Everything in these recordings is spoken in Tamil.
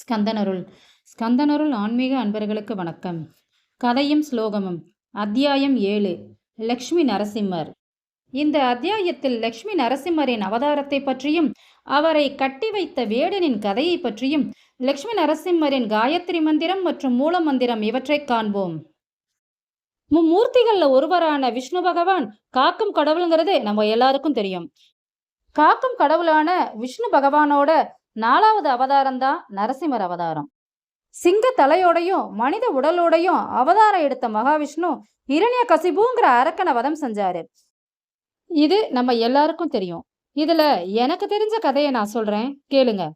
ஸ்கந்தனருள். ஸ்கந்தனருள் ஆன்மீக அன்பர்களுக்கு வணக்கம். கதையும் ஸ்லோகமும். அத்தியாயம் ஏழு. லக்ஷ்மி நரசிம்மர். இந்த அத்தியாயத்தில் லக்ஷ்மி நரசிம்மரின் அவதாரத்தை பற்றியும் அவரை கட்டி வைத்த வேடனின் கதையை பற்றியும் லக்ஷ்மி நரசிம்மரின் காயத்ரி மந்திரம் மற்றும் மூல மந்திரம் இவற்றைக் காண்போம். மும்மூர்த்திகள்ல ஒருவரான விஷ்ணு பகவான் காக்கும் கடவுளுங்கிறது நம்ம எல்லாருக்கும் தெரியும். காக்கும் கடவுளான விஷ்ணு பகவானோட நாலாவது அவதாரம் தான் நரசிம்மர் அவதாரம். சிங்க தலையோடையும் மனித உடலோடையும் அவதாரம் எடுத்த மகாவிஷ்ணு இரணிய கசிபுங்கிற அரக்கனை வதம் செஞ்சாரு. இது நம்ம எல்லாருக்கும் தெரியும். இதுல எனக்கு தெரிஞ்ச கதையை நான் சொல்றேன். கேளுங்க.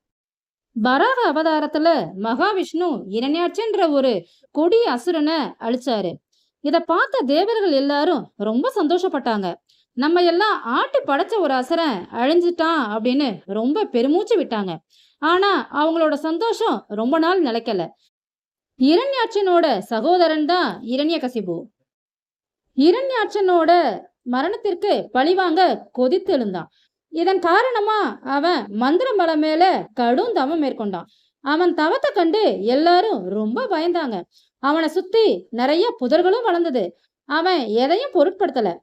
வராக அவதாரத்துல மகாவிஷ்ணு இரண்யாட்சின்ற ஒரு கொடிய அசுரனை அழிச்சாரு. இத பார்த்த தேவர்கள் எல்லாரும் ரொம்ப சந்தோஷப்பட்டாங்க. நம்ம எல்லாம் ஆட்டி படைச்ச ஒரு அசரன் அழிஞ்சிட்டான் அப்படின்னு ரொம்ப பெருமூச்சு விட்டாங்க. ஆனா அவங்களோட சந்தோஷம் ரொம்ப நாள் நிலைக்கல. இரண்யாட்சனோட சகோதரன் தான் இரண்யகசிபு. இரண்யாட்சனோட மரணத்திற்கு பழிவாங்க கொதித்தெழுந்தான் இதன் காரணமா அவன் மந்திர பல மேல கடும் தவம் மேற்கொண்டான். அவன் தவத்தை கண்டு எல்லாரும் ரொம்ப பயந்தாங்க. அவனை சுத்தி நிறைய புதர்களும் வளர்ந்தது. அவன் எதையும் பொருட்படுத்தல.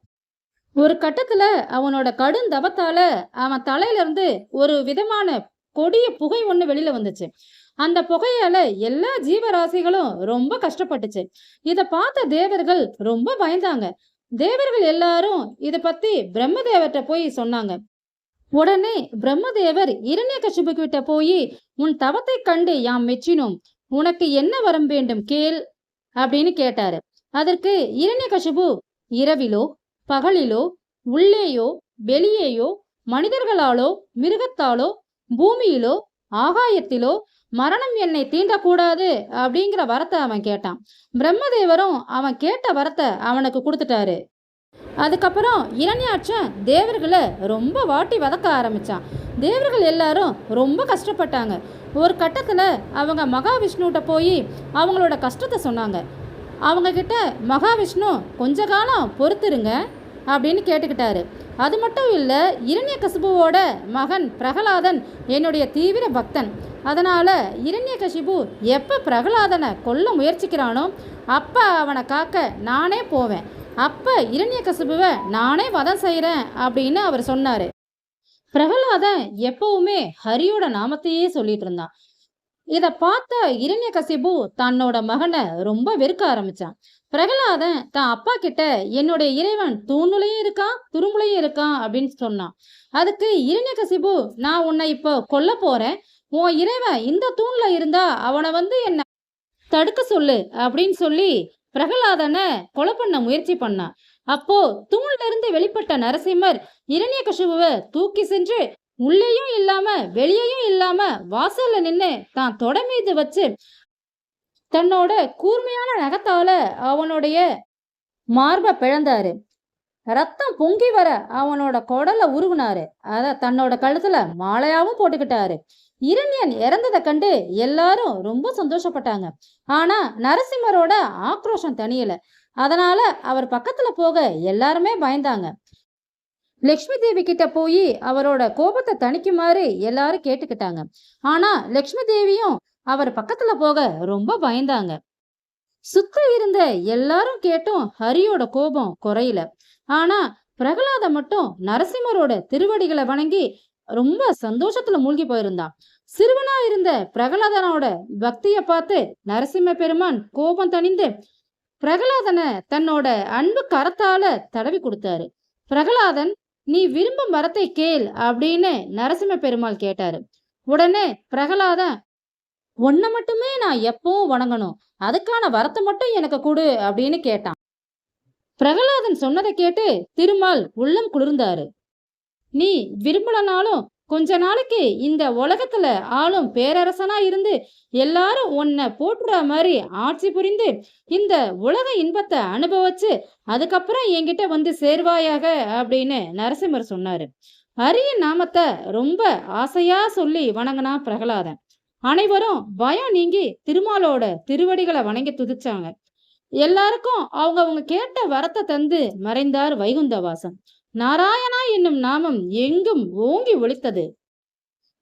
ஒரு கட்டத்துல அவனோட கடும் தவத்தால அவன் தலையிலிருந்து ஒரு விதமான கொடிய புகை ஒண்ணு வெளியில வந்துச்சு. அந்த புகையால எல்லா ஜீவராசிகளும் ரொம்ப கஷ்டப்பட்டுச்சு. இத பார்த்த தேவர்கள் ரொம்ப பயந்தாங்க. தேவர்கள் எல்லாரும் இத பத்தி பிரம்மதேவர்கிட்ட போய் சொன்னாங்க. உடனே பிரம்மதேவர் இரணிய இரண்யகசிபு கிட்ட போய் உன் தவத்தை கண்டு யாம் மெச்சினோம். உனக்கு என்ன வரம் வேண்டும் கேள் அப்படின்னு கேட்டாரு. அதற்கு இரணிய இரண்யகசிபு இரவிலோ? பகலிலோ உள்ளேயோ வெளியேயோ மனிதர்களாலோ மிருகத்தாலோ பூமியிலோ ஆகாயத்திலோ மரணம் என்னை தீண்டக்கூடாது அப்படிங்கிற வரத்தை அவன் கேட்டான். பிரம்மதேவரும் அவன் கேட்ட வரத்தை அவனுக்கு கொடுத்துட்டாரு. அதுக்கப்புறம் இரண்யாட்சன் தேவர்களை ரொம்ப வாட்டி வதக்க ஆரம்பிச்சான். தேவர்கள் எல்லாரும் ரொம்ப கஷ்டப்பட்டாங்க. ஒரு கட்டத்தில் அவங்க மகாவிஷ்ணுகிட்ட போய் அவங்களோட கஷ்டத்தை சொன்னாங்க. அவங்கக்கிட்ட மகாவிஷ்ணு கொஞ்ச காலம் பொறுத்துருங்க அப்படின்னு கேட்டுக்கிட்டாரு. அது மட்டும் இல்லை இரண்ய கசிபுவோட மகன் பிரகலாதன் என்னுடைய தீவிர பக்தன். அதனால் இரண்ய கசிபு எப்போ பிரகலாதனை கொல்ல முயற்சிக்கிறானோ அப்போ அவனை காக்க நானே போவேன். அப்போ இரண்ய கசிபுவை நானே வதம் செய்கிறேன் அப்படின்னு அவர் சொன்னார். பிரகலாதன் எப்பவுமே ஹரியோட நாமத்தையே சொல்லிட்டு இருந்தான். இதை பார்த்த இரண்ய கசிபு தன்னோட மகனை ரொம்ப வெறுக்க ஆரம்பிச்சான். பிரகலாதன் தான் அப்பா கிட்ட என்னுடைய இறைவன் தூணுலையும் இருக்கான் துரும்புலையும் இருக்கான் அப்படின்னு சொன்னான். அதுக்கு இரண்யகசிபு நான் உன்னை இப்போ கொல்ல போறேன். உன் இறைவன் இந்த தூண்ல இருந்தா அவனை வந்து என்ன தடுக்க சொல்லு அப்படின்னு சொல்லி பிரகலாதனை கொலை பண்ண முயற்சி பண்ணான். அப்போ தூண்ல இருந்து வெளிப்பட்ட நரசிம்மர் இரண்யகசிபுவை தூக்கி சென்று உள்ளேயும் இல்லாம வெளியேயும் இல்லாம வாசல்ல நின்று தான் தொடை மீது வச்சு தன்னோட கூர்மையான நகத்தால அவனுடைய மார்பை பிழந்தாரு. ரத்தம் பொங்கி வர அவனோட குடல உருகுனாரு. அத தன்னோட கழுத்துல மாலையாவும் போட்டுக்கிட்டாரு. இரண்யன் இறந்ததை கண்டு எல்லாரும் ரொம்ப சந்தோஷப்பட்டாங்க. ஆனா நரசிம்மரோட ஆக்ரோஷம் தனியல அதனால அவர் பக்கத்துல போக எல்லாருமே பயந்தாங்க. லக்ஷ்மி தேவி கிட்ட போய் அவரோட கோபத்தை தணிக்குமாறு எல்லாரும் கேட்டுக்கிட்டாங்க. ஆனா லக்ஷ்மி தேவியும் அவர் பக்கத்துல போக ரொம்ப பயந்தாங்க. சுத்த இருந்த எல்லாரும் கேட்டும் ஹரியோட கோபம் குறையல. ஆனா பிரகலாத மட்டும் நரசிம்மரோட திருவடிகளை வணங்கி ரொம்ப சந்தோஷத்துல மூழ்கி போயிருந்தான். சிறுவனா இருந்த பிரகலாதனோட பக்திய பார்த்து நரசிம்ம பெருமான் கோபம் தணிந்து பிரகலாதனை தன்னோட அன்பு கரத்தால தடவி கொடுத்தாரு. பிரகலாதன் நீ விரும்பும் வரத்தை கேள் அப்படின்னு நரசிம்ம பெருமாள் கேட்டாரு. உடனே பிரகலாதன் உன்னை மட்டுமே நான் எப்பவும் வணங்கணும். அதுக்கான வரத்தை மட்டும் எனக்கு கொடு அப்படின்னு கேட்டான். பிரகலாதன் சொன்னதை கேட்டு திருமால் உள்ளம் குளிர்ந்தாரு. நீ விரும்பலனாலும் கொஞ்ச நாளைக்கு இந்த உலகத்துல ஆளும் பேரரசனா இருந்து எல்லாரும் உன்னை போட்டுற மாதிரி ஆட்சி புரிந்து இந்த உலக இன்பத்தை அனுபவிச்சு அதுக்கப்புறம் என்கிட்ட வந்து சேர்வாயாக அப்படின்னு நரசிம்மர் சொன்னாரு. அரிய நாமத்தை ரொம்ப ஆசையா சொல்லி வணங்கினா பிரகலாதன். அனைவரும் பயம் நீங்கி திருமாலோட திருவடிகளை வணங்கி துதிச்சாங்க. எல்லாருக்கும் அவங்க அவங்க கேட்ட வரத்தை தந்து மறைந்தார் வைகுந்தவாசன். நாராயணா என்னும் நாமம் எங்கும் ஓங்கி ஒழித்தது.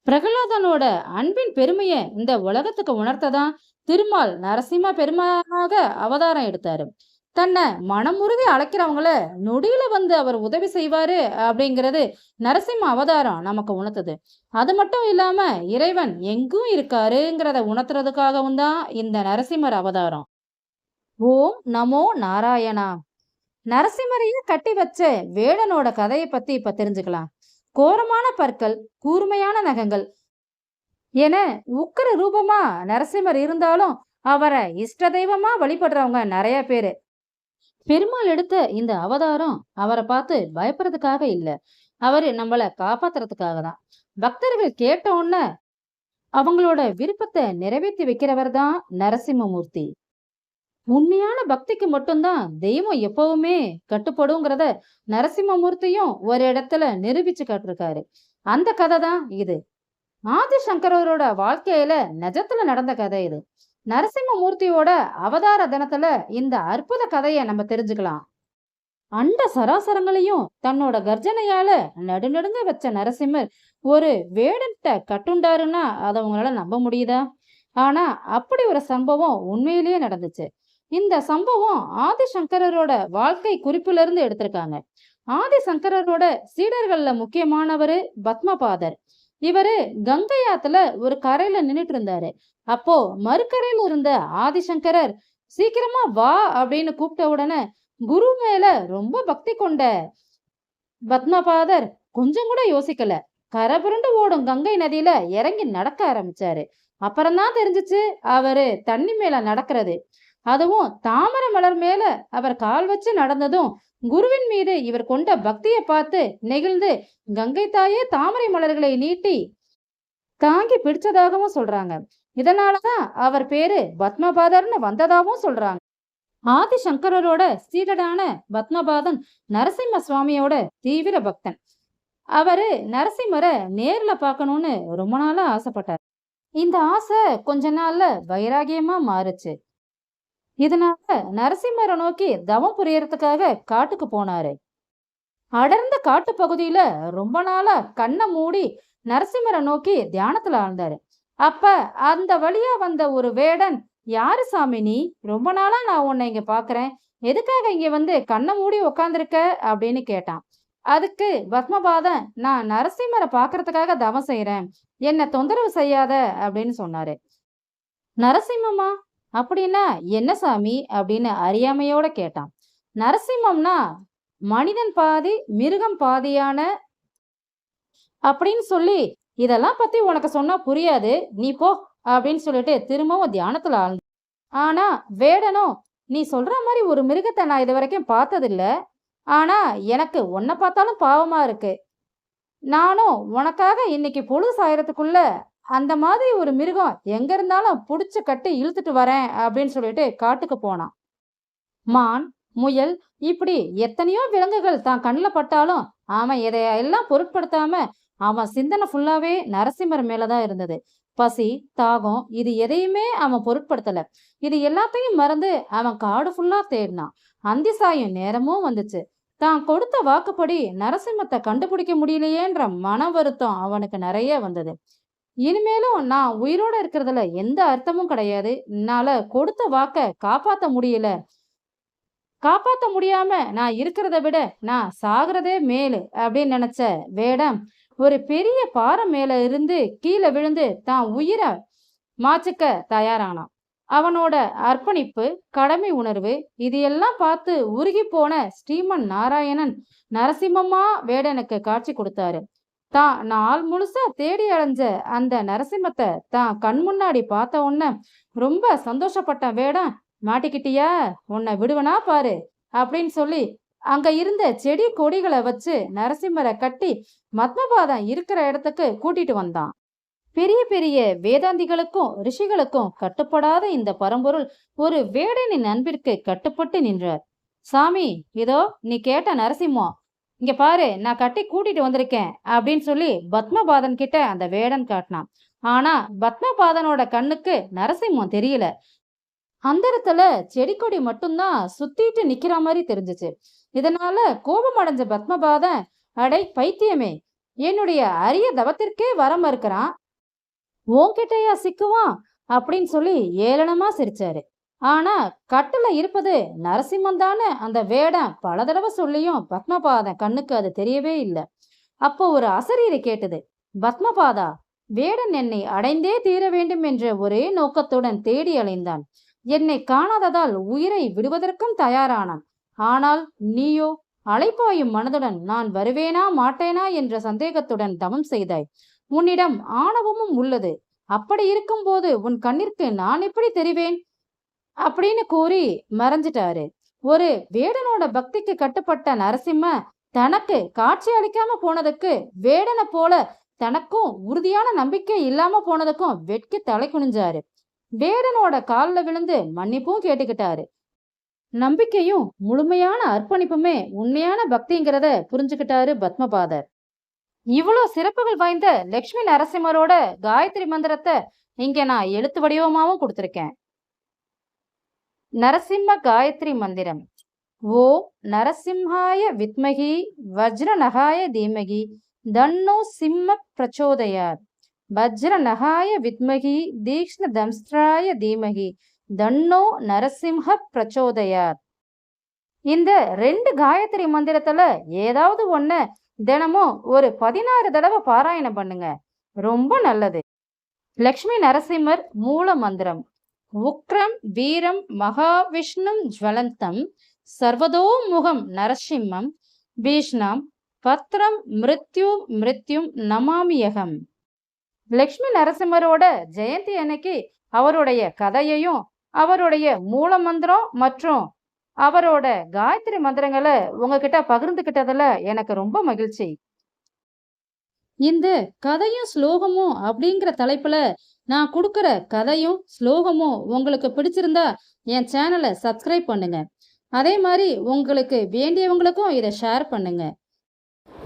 பிரகலாதனோட அன்பின் பெருமைய இந்த உலகத்துக்கு உணர்த்ததான் திருமால் நரசிம்ம பெருமானாக அவதாரம் எடுத்தாரு. தன்னை மனமுருகி அழைக்கிறவங்கள நொடியில வந்து அவர் உதவி செய்வாரு அப்படிங்கிறது நரசிம்ம அவதாரம் நமக்கு உணர்த்துது. அது மட்டும் இல்லாம இறைவன் எங்கும் இருக்காருங்கிறத உணர்த்துறதுக்காகவும் தான் இந்த நரசிம்மர் அவதாரம். ஓம் நமோ நாராயணா. நரசிம்மரையே கட்டி வச்ச வேடனோட கதையை பத்தி இப்ப தெரிஞ்சுக்கலாம். கோரமான பற்கள் கூர்மையான நகங்கள் என உக்கிர ரூபமா நரசிம்மர் இருந்தாலும் அவரை இஷ்ட தெய்வமா வழிபடுறவங்க நிறைய பேரு. பெருமாள் எடுத்த இந்த அவதாரம் அவரை பார்த்து பயப்படுறதுக்காக இல்ல. அவரு நம்மள காப்பாத்துறதுக்காக தான். பக்தர்கள் கேட்ட உடனே அவங்களோட விருப்பத்தை நிறைவேற்றி வைக்கிறவர் தான் நரசிம்மமூர்த்தி. உண்மையான பக்திக்கு மட்டும்தான் தெய்வம் எப்பவுமே கட்டுப்படுங்கிறத நரசிம்மமூர்த்தியும் ஒரு இடத்துல நிரூபிச்சு காட்டிருக்காரு. அந்த கதை தான் இது. ஆதிசங்கரோட வாழ்க்கையில நிஜத்துல நடந்த கதை இது. நரசிம்மமூர்த்தியோட அவதார தினத்துல இந்த அற்புத கதையை நம்ம தெரிஞ்சுக்கலாம். அண்ட சராசரங்களையும் தன்னோட கர்ஜனையால நடுநடுங்க வச்ச நரசிம்மர் ஒரு வேடன்ட்ட கட்டுண்டாருன்னா அதை உங்களால நம்ப முடியுதா? ஆனா அப்படி ஒரு சம்பவம் உண்மையிலேயே நடந்துச்சு. இந்த சம்பவம் ஆதிசங்கரோட வாழ்க்கை குறிப்புல இருந்து எடுத்திருக்காங்க. ஆதிசங்கரரோட சீடர்கள்ல முக்கியமானவரு பத்மபாதர். இவரு கங்கை ஆத்துல ஒரு கரையில நின்னுட்டு இருந்தாரு அப்போ மறுக்கரையில இருந்த ஆதிசங்கரர் சீக்கிரமா வா அப்படின்னு கூப்பிட்ட உடனே குரு மேல ரொம்ப பக்தி கொண்ட பத்மபாதர் கொஞ்சம் கூட யோசிக்கல. கரை புரண்டு ஓடும் கங்கை நதியில இறங்கி நடக்க ஆரம்பிச்சாரு. அப்புறம்தான் தெரிஞ்சுச்சு அவரு தண்ணி மேல நடக்கிறது. அதுவும் தாமரை மலர் மேல அவர் கால் வச்சு நடந்ததும் குருவின் மீது இவர் கொண்ட பக்தியை பார்த்து நெகிழ்ந்து கங்கை தாயே தாமரை மலர்களை நீட்டி தாங்கி பிடிச்சதாகவும் சொல்றாங்க. இதனாலதான் அவர் பேரு பத்மபாதர்னு வந்ததாகவும் சொல்றாங்க. ஆதிசங்கரரோட சீடடான பத்மபாதன் நரசிம்ம சுவாமியோட தீவிர பக்தன். அவரு நரசிம்மரை நேர்ல பார்க்கணும்னு ரொம்ப நாளா ஆசைப்பட்டார். இந்த ஆசை கொஞ்ச நாள்ல வைராகியமா மாறுச்சு. இதனால நரசிம்மரை நோக்கி தவம் புரியறதுக்காக காட்டுக்கு போனாரு. அடர்ந்த காட்டு பகுதியில ரொம்ப நாளா கண்ணை மூடி நரசிம்மரை நோக்கி தியானத்துல ஆழ்ந்தாரு. அப்ப அந்த வழியா வந்த ஒரு வேடன் யாரு சாமி நீ? ரொம்ப நாளா நான் உன்னை இங்க பாக்குறேன். எதுக்காக இங்க வந்து கண்ணை மூடி உக்காந்துருக்க? அப்படின்னு கேட்டான். அதுக்கு பத்மபாதன் நான் நரசிம்மரை பாக்குறதுக்காக தவம் செய்யறேன் என்ன தொந்தரவு செய்யாத அப்படின்னு சொன்னாரு. நரசிம்மம்மா அப்படின்னா என்ன சாமி? அப்படின்னு அறியாமையோட கேட்டான். நரசிம்மம்னா மனிதன் பாதி மிருகம் பாதியான அப்படின்னு சொல்லி இதெல்லாம் பத்தி உனக்கு சொன்னா புரியாது. நீ போ அப்படின்னு சொல்லிட்டு திரும்பவும் தியானத்துல ஆழ்ந்து ஆனா வேடனும் நீ சொல்ற மாதிரி ஒரு மிருகத்தை நான் இது வரைக்கும் பார்த்ததில்ல. ஆனா எனக்கு உன்னை பார்த்தாலும் பாவமா இருக்கு. நானும் உனக்காக இன்னைக்கு பொழுது சாயறதுக்குள்ள அந்த மாதிரி ஒரு மிருகம் எங்க இருந்தாலும் புடிச்சு கட்டி இழுத்துட்டு வரேன் அப்படின்னு சொல்லிட்டு காட்டுக்கு போனான். மான் முயல் இப்படி எத்தனையோ விலங்குகள் தான் கண்ணில் பட்டாலும் அவன் இதையெல்லாம் பொருட்படுத்தாம அவன் சிந்தனை ஃபுல்லாவே நரசிம்மர் மேலதான் இருந்தது. பசி தாகம் இது எதையுமே அவன் பொருட்படுத்தல. இது எல்லாத்தையும் மறந்து அவன் காடு ஃபுல்லா தேடினான். அந்தி சாயும் நேரமும் வந்துச்சு. தான் கொடுத்த வாக்குப்படி நரசிம்மத்தை கண்டுபிடிக்க முடியலையேன்ற மன வருத்தம் அவனுக்கு நிறைய வந்தது. இனிமேலும் நான் உயிரோட இருக்கிறதுல எந்த அர்த்தமும் கிடையாது. என்னால கொடுத்த வாக்க காப்பாத்த முடியல. காப்பாத்த முடியாம நான் இருக்கிறத விட நான் சாகிறதே மேலு அப்படின்னு நினைச்ச வேடம் ஒரு பெரிய பாறை மேல இருந்து கீழே விழுந்து தான் உயிரை மாச்சுக்க தயாரானான். அவனோட அர்ப்பணிப்பு கடமை உணர்வு இது எல்லாம் பார்த்து உருகி போன ஸ்ரீமன் நாராயணன் நரசிம்மம்மா வேடனுக்கு காட்சி கொடுத்தாரு. தான் நாள் முழுசா தேடி அலைஞ்ச அந்த நரசிம்மத்தை தான் கண் முன்னாடி பார்த்த உடனே ரொம்ப சந்தோஷப்பட்ட வேடம் மாட்டிக்கிட்டியா? உன்னை விடுவனா பாரு அப்படின்னு சொல்லி அங்க இருந்த செடி கொடிகளை வச்சு நரசிம்மரை கட்டி மத்மபாதம் இருக்கிற இடத்துக்கு கூட்டிட்டு வந்தான். பெரிய பெரிய வேதாந்திகளுக்கும் ரிஷிகளுக்கும் கட்டுப்படாத இந்த பரம்பொருள் ஒரு வேடனின் அன்பிற்கு கட்டுப்பட்டு நின்றார். சாமி இதோ நீ கேட்ட நரசிம்மம் இங்க பாரு நான் கட்டி கூட்டிட்டு வந்திருக்கேன் அப்படின்னு சொல்லி பத்மபாதன் கிட்ட அந்த வேடன் காட்டினான். ஆனா பத்மபாதனோட கண்ணுக்கு நரசிம்மம் தெரியல. அந்தரத்துல செடி கொடி மட்டும்தான் சுத்திட்டு நிக்கிற மாதிரி தெரிஞ்சிச்சு. இதனால கோபம் அடைஞ்ச பத்மபாதன் அடை பைத்தியமே என்னுடைய அரிய தவத்திற்கே வர மறுக்கிறான். உன்கிட்டயா சிக்குவான்? அப்படின்னு சொல்லி ஏளனமா சிரிச்சாரு. ஆனா கட்டுல இருப்பது நரசிம்மன் தானே? அந்த வேடம் பல தடவை சொல்லியும் பத்மபாதன் கண்ணுக்கு அது தெரியவே இல்லை. அப்போ ஒரு அசரீரை கேட்டது பத்மபாதா வேடன் என்னை அடைந்தே தீர வேண்டும் என்ற ஒரே நோக்கத்துடன் தேடி அலைந்தான். என்னை காணாததால் உயிரை விடுவதற்கும் தயாரானான். ஆனால் நீயோ அலைப்பாயும் மனதுடன் நான் வருவேனா மாட்டேனா என்ற சந்தேகத்துடன் தவம் செய்தாய். உன்னிடம் ஆணவமும் உள்ளது. அப்படி இருக்கும்போது உன் கண்ணிற்கு நான் எப்படி தெரிவேன்? அப்படின்னு கூறி மறைஞ்சிட்டாரு. ஒரு வேடனோட பக்திக்கு கட்டுப்பட்ட நரசிம்ம தனக்கு காட்சி அளிக்காம போனதுக்கு வேடனை போல தனக்கும் உறுதியான நம்பிக்கை இல்லாம போனதுக்கும் வெட்கி தலை குனிஞ்சாரு. வேடனோட காலில் விழுந்து மன்னிப்பும் கேட்டுக்கிட்டாரு. நம்பிக்கையும் முழுமையான அர்ப்பணிப்புமே உண்மையான பக்திங்கிறத புரிஞ்சுக்கிட்டாரு பத்மபாதர். இவ்வளோ சிறப்புகள் வாய்ந்த லக்ஷ்மி நரசிம்மரோட காயத்ரி மந்திரத்தை இங்க நான் எழுத்து வடிவமாகவும் கொடுத்துருக்கேன். நரசிம்ம காயத்ரி மந்திரம். ஓ நரசிம்ஹாய வித்மகி வஜ்ரநகாய தீமகி தன்னோ சிம்ம பிரச்சோதயாத். வஜ்ரநகாய வித்மகி தீக்ஷ்ண தம்ஸ்திராய தீமகி தன்னோ நரசிம்ஹ பிரச்சோதயாத். இந்த ரெண்டு காயத்ரி மந்திரத்துல ஏதாவது ஒண்ணு தினமும் ஒரு பதினாறு தடவை பாராயணம் பண்ணுங்க. ரொம்ப நல்லது. லக்ஷ்மி நரசிம்மர் மூல மந்திரம். உக்ரம் வீரம் மகாவிஷ்ணும் ஜுவலந்தம் சர்வதோமுகம் நரசிம்மம் பீஷ்ணம் பத்ரம் மிருத்யு மிருத்யும் நமாமியகம். லக்ஷ்மி நரசிம்மரோட ஜெயந்தி அன்னைக்கு அவருடைய கதையையும் அவருடைய மூல மந்திரம் மற்றும் அவரோட காயத்ரி மந்திரங்களை உங்ககிட்ட பகிர்ந்துக்கிட்டதுல எனக்கு ரொம்ப மகிழ்ச்சி. இந்த கதையும் ஸ்லோகமும் அப்படிங்கிற தலைப்புல நான் கொடுக்குற கதையும் ஸ்லோகமும் உங்களுக்கு பிடிச்சிருந்தா என் சேனலை சப்ஸ்கிரைப் பண்ணுங்க. அதே மாதிரி உங்களுக்கு வேண்டியவங்களுக்கும் இதை ஷேர் பண்ணுங்க.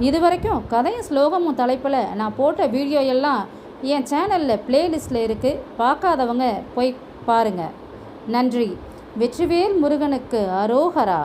இது வரைக்கும் கதையும் ஸ்லோகமும் தலைப்பில் நான் போட்ட வீடியோ எல்லாம் என் சேனலில் பிளேலிஸ்டில் இருக்குது பார்க்காதவங்க போய் பாருங்கள் நன்றி. வெற்றிவேல் முருகனுக்கு அரோகரா.